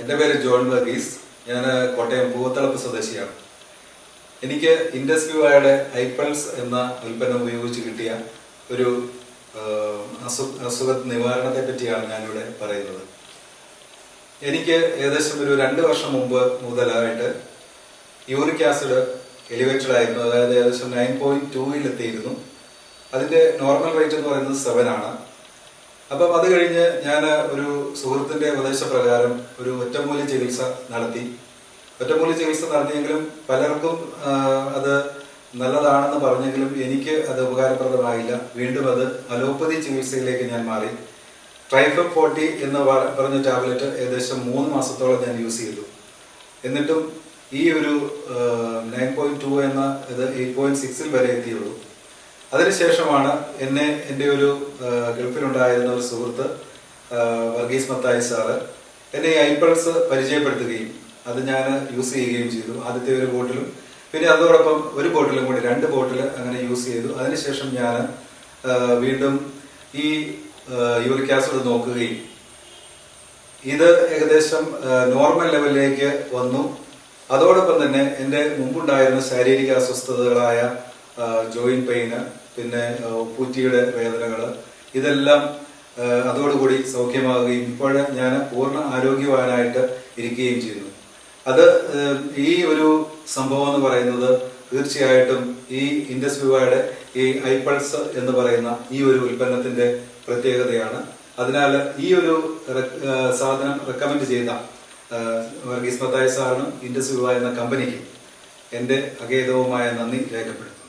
എന്റെ പേര് ജോൺ വർഗീസ്. ഞാൻ കോട്ടയം പൂവത്തളപ്പ് സ്വദേശിയാണ്. എനിക്ക് ഇൻഡസ് വ്യൂവായുടെ ഹൈപ്പൾസ് എന്ന ഉൽപ്പന്നം ഉപയോഗിച്ച് കിട്ടിയ ഒരു അസുഖ നിവാരണത്തെ പറ്റിയാണ് ഞാനിവിടെ പറയുന്നത്. എനിക്ക് ഏകദേശം ഒരു രണ്ട് വർഷം മുമ്പ് മുതലായിട്ട് യൂറിക് ആസിഡ് എലിവേറ്റഡ് ആയിരുന്നു. അതായത് ഏകദേശം നയൻ പോയിന്റ് ടൂവിൽ എത്തിയിരുന്നു. അതിന്റെ നോർമൽ റേറ്റ് എന്ന് പറയുന്നത് സെവൻ ആണ്. അപ്പം അത് കഴിഞ്ഞ് ഞാൻ ഒരു സുഹൃത്തിന്റെ ഉപദേശപ്രകാരം ഒരു ഒറ്റമൂലി ചികിത്സ നടത്തി. ഒറ്റമൂലി ചികിത്സ നടത്തിയെങ്കിലും പലർക്കും അത് നല്ലതാണെന്ന് പറഞ്ഞെങ്കിലും എനിക്ക് അത് ഉപകാരപ്രദമായില്ല. വീണ്ടും അത് അലോപ്പതി ചികിത്സയിലേക്ക് ഞാൻ മാറി. ട്രൈഫം ഫോർട്ടി എന്ന് പറഞ്ഞ ടാബ്ലറ്റ് ഏകദേശം മൂന്ന് മാസത്തോളം ഞാൻ യൂസ് ചെയ്തു. എന്നിട്ടും ഈ ഒരു നയൻ പോയിന്റ് ടു എന്ന ഇത് എയ്റ്റ് പോയിന്റ് സിക്സിൽ വരെ എത്തിയുള്ളൂ. അതിനുശേഷമാണ് എന്നെ എന്റെ ഒരു ഗൾഫിലുണ്ടായിരുന്ന ഒരു സുഹൃത്ത് വർഗീസ് മത്തായി സാറ് എന്നെ ഈ ഐപ്പൾസ് പരിചയപ്പെടുത്തുകയും അത് ഞാൻ യൂസ് ചെയ്യുകയും ചെയ്തു. ആദ്യത്തെ ഒരു ബോട്ടിലും പിന്നെ അതോടൊപ്പം ഒരു ബോട്ടിലും കൂടി രണ്ട് ബോട്ടിൽ അങ്ങനെ യൂസ് ചെയ്തു. അതിനുശേഷം ഞാൻ വീണ്ടും ഈ യൂറിക് ആസിഡ് നോക്കുകയും ഇത് ഏകദേശം നോർമൽ ലെവലിലേക്ക് വന്നു. അതോടൊപ്പം തന്നെ എന്റെ മുമ്പുണ്ടായിരുന്ന ശാരീരിക അസ്വസ്ഥതകളായ ജോയിന്റ് പെയിന് പിന്നെ പൂറ്റിയുടെ വേദനകൾ ഇതെല്ലാം അതോടുകൂടി സൗഖ്യമാകുകയും ഇപ്പോൾ ഞാൻ പൂർണ ആരോഗ്യവാനായിട്ട് ഇരിക്കുകയും ചെയ്യുന്നു. അത് ഈ ഒരു സംഭവം എന്ന് പറയുന്നത് തീർച്ചയായിട്ടും ഈ ഇൻഡസ് വിവയുടെ ഈ ഐപ്പൾസ് എന്ന് പറയുന്ന ഈ ഒരു ഉൽപ്പന്നത്തിന്റെ പ്രത്യേകതയാണ്. അതിനാൽ ഈ ഒരു സാധനം റെക്കമെൻഡ് ചെയ്ത വർഗീസ് മത്തായ സാറിനും ഇൻഡസ് വിവ എന്ന കമ്പനിക്കും എന്റെ അഗേതവുമായ നന്ദി രേഖപ്പെടുത്തുന്നു.